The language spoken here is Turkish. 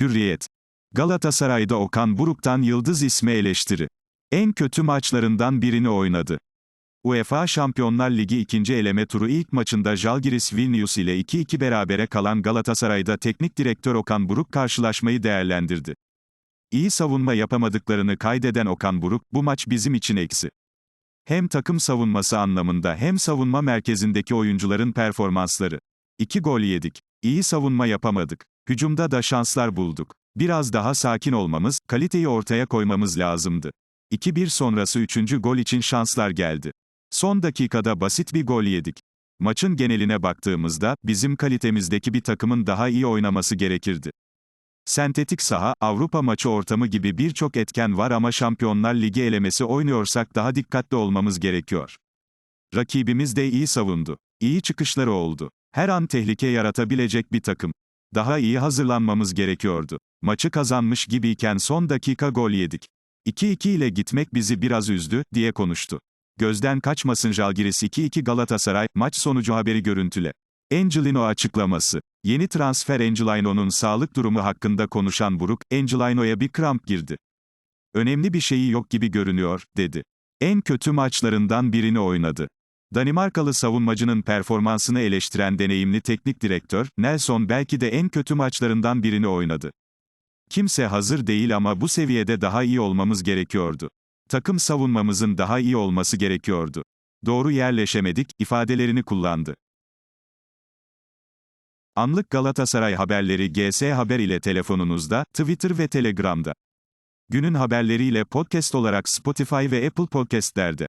Hürriyet. Galatasaray'da Okan Buruk'tan yıldız ismi eleştiri. En kötü maçlarından birini oynadı. UEFA Şampiyonlar Ligi ikinci eleme turu ilk maçında Žalgiris Vilnius ile 2-2 berabere kalan Galatasaray'da teknik direktör Okan Buruk karşılaşmayı değerlendirdi. İyi savunma yapamadıklarını kaydeden Okan Buruk, bu maç bizim için eksi. Hem takım savunması anlamında hem savunma merkezindeki oyuncuların performansları. İki gol yedik. İyi savunma yapamadık. Hücumda da şanslar bulduk. Biraz daha sakin olmamız, kaliteyi ortaya koymamız lazımdı. 2-1 sonrası üçüncü gol için şanslar geldi. Son dakikada basit bir gol yedik. Maçın geneline baktığımızda, bizim kalitemizdeki bir takımın daha iyi oynaması gerekirdi. Sentetik saha, Avrupa maçı ortamı gibi birçok etken var ama Şampiyonlar Ligi elemesi oynuyorsak daha dikkatli olmamız gerekiyor. Rakibimiz de iyi savundu. İyi çıkışları oldu. Her an tehlike yaratabilecek bir takım. Daha iyi hazırlanmamız gerekiyordu. Maçı kazanmış gibiyken son dakika gol yedik. 2-2 ile gitmek bizi biraz üzdü, diye konuştu. Gözden kaçmasın Žalgiris 2-2 Galatasaray, maç sonucu haberi görüntüle. Angelino açıklaması. Yeni transfer Angelino'nun sağlık durumu hakkında konuşan Buruk, Angelino'ya bir kramp girdi. Önemli bir şeyi yok gibi görünüyor, dedi. En kötü maçlarından birini oynadı. Danimarkalı savunmacının performansını eleştiren deneyimli teknik direktör, Nelson belki de en kötü maçlarından birini oynadı. Kimse hazır değil ama bu seviyede daha iyi olmamız gerekiyordu. Takım savunmamızın daha iyi olması gerekiyordu. Doğru yerleşemedik, ifadelerini kullandı. Anlık Galatasaray haberleri GS Haber ile telefonunuzda, Twitter ve Telegram'da. Günün haberleriyle podcast olarak Spotify ve Apple Podcast'lerde.